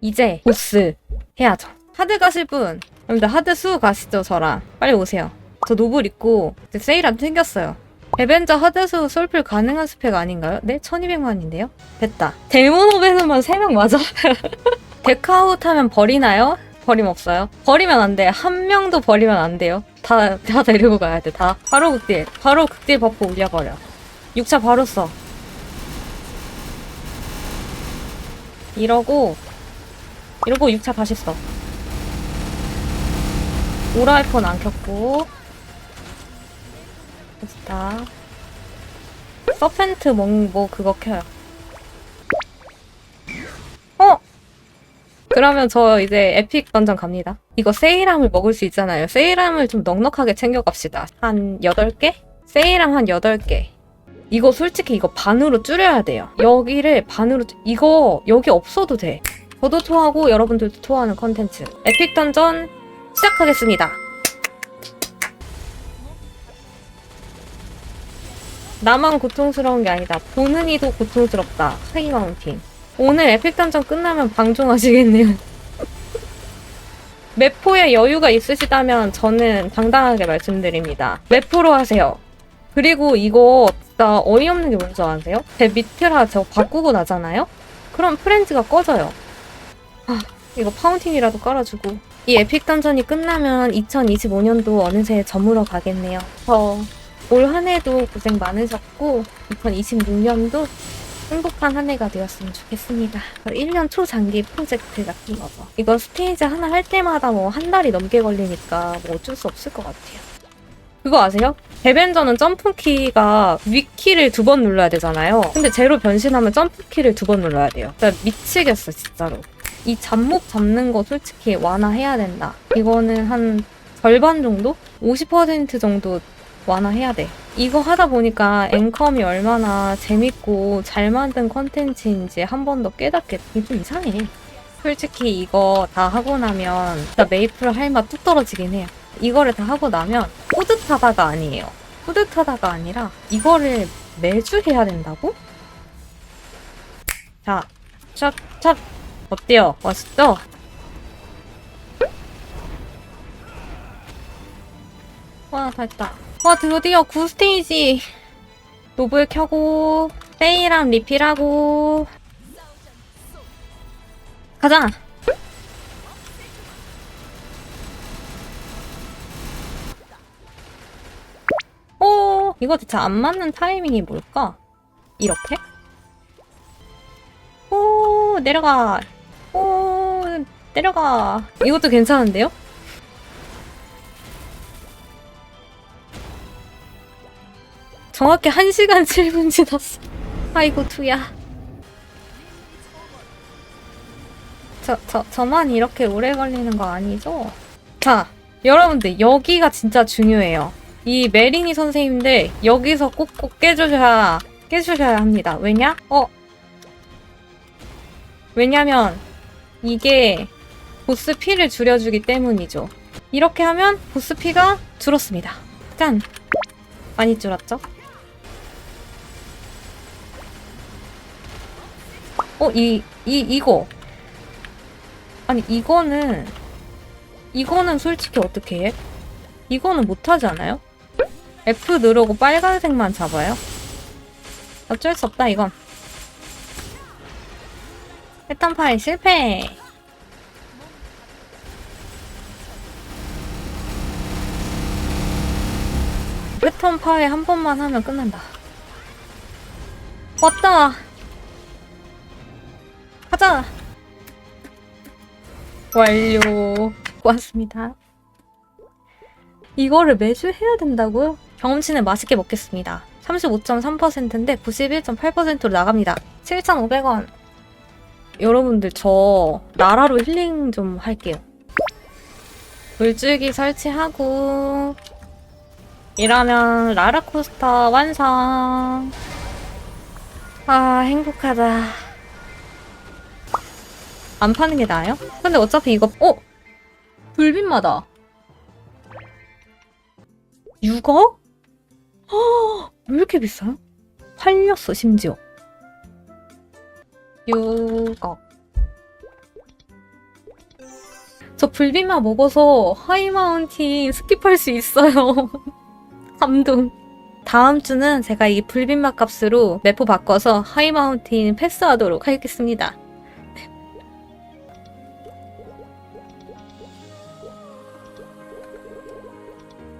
이제 보스 해야죠. 하드 가실 분, 여러분들 하드 수 가시죠 저랑. 빨리 오세요. 저 노블 있고 이제 세일한테 생겼어요. 에벤저 하드수 솔필 가능한 스펙 아닌가요? 네? 1200만인데요? 됐다. 데모노베스만 3명 맞아? 데카웃 하면 버리나요? 버림 없어요. 버리면 안 돼. 한 명도 버리면 안 돼요. 다, 다 데리고 가야 돼, 다. 바로 극딜. 바로 극딜 버프 올려버려. 6차 바로 써. 이러고, 이러고 6차 다시 써. 오라이폰 안 켰고. 됐다. 서펜트 뭐, 뭐 그거 켜요. 어? 그러면 저 이제 에픽 던전 갑니다. 이거 세일함을 먹을 수 있잖아요. 세일함을 좀 넉넉하게 챙겨갑시다. 한 8개? 세일함 한 8개. 이거 솔직히 이거 반으로 줄여야 돼요. 여기를 반으로, 줄- 이거 여기 없어도 돼. 저도 토하고 여러분들도 토하는 컨텐츠. 에픽 던전 시작하겠습니다. 나만 고통스러운 게 아니다. 보는 이도 고통스럽다. 하이마운틴. 오늘 에픽 던전 끝나면 방종하시겠네요. 매포에 여유가 있으시다면 저는 당당하게 말씀드립니다. 매포로 하세요. 그리고 이거 진짜 어이없는 게 뭔지 아세요? 제 미트라 저 바꾸고 나잖아요? 그럼 프렌즈가 꺼져요. 아, 이거 파운틴이라도 깔아주고. 이 에픽 던전이 끝나면 2025년도 어느새 저물어 가겠네요. 저 올 한 해도 고생 많으셨고 2026년도 행복한 한 해가 되었으면 좋겠습니다. 1년 초장기 프로젝트 같은 거죠. 이거 스테이지 하나 할 때마다 뭐 한 달이 넘게 걸리니까 뭐 어쩔 수 없을 것 같아요. 그거 아세요? 데벤저는 점프키가 위키를 두 번 눌러야 되잖아요. 근데 제로 변신하면 점프키를 두 번 눌러야 돼요. 진짜 미치겠어, 진짜로. 이 잡목 잡는 거 솔직히 완화해야 된다. 이거는 한 절반 정도? 50% 정도 완화해야 돼. 이거 하다 보니까 앵컴이 얼마나 재밌고 잘 만든 컨텐츠인지 한 번 더 깨닫게 좀 이상해. 솔직히 이거 다 하고 나면 진짜 메이플 할 맛 뚝 떨어지긴 해요. 이거를 다 하고 나면 뿌듯하다가 아니에요. 뿌듯하다가 아니라 이거를 매주 해야 된다고? 자, 촥, 촥. 어때요? 멋있죠? 와, 다 했다. 와, 드디어 9스테이지. 노블 켜고, 세이랑 리필하고. 가자! 오, 이거 대체 안 맞는 타이밍이 뭘까? 이렇게? 오, 내려가. 오, 내려가. 이것도 괜찮은데요? 정확히 1시간 7분 지났어. 아이고, 투야. 저, 저, 저만 이렇게 오래 걸리는 거 아니죠? 자, 여러분들, 여기가 진짜 중요해요. 이 메리니 선생님들, 여기서 꼭꼭 깨주셔야, 깨주셔야 합니다. 왜냐? 어? 왜냐면, 이게 보스 피를 줄여주기 때문이죠. 이렇게 하면 보스 피가 줄었습니다. 짠! 많이 줄었죠? 어, 이, 이, 이거. 아니, 이거는, 이거는 솔직히 어떻게 해? 이거는 못하지 않아요? F 누르고 빨간색만 잡아요? 어쩔 수 없다, 이건. 패턴 파일 실패! 패턴 파일 한 번만 하면 끝난다. 왔다! 가자! 완료. 고맙습니다. 이거를 매주 해야 된다고요? 경험치는 맛있게 먹겠습니다. 35.3%인데 91.8%로 나갑니다. 7,500원. 여러분들 저 나라로 힐링 좀 할게요. 물줄기 설치하고 이러면 라라코스터 완성. 아 행복하다. 안 파는 게 나아요? 근데 어차피 이거 어? 불빛마다 6억? 허, 왜 이렇게 비싸요? 팔렸어 심지어 6억 저 불비마 먹어서 하이마운틴 스킵할 수 있어요. 감동. 다음 주는 제가 이 불빛 맛 값으로 매포 바꿔서 하이마운틴 패스하도록 하겠습니다.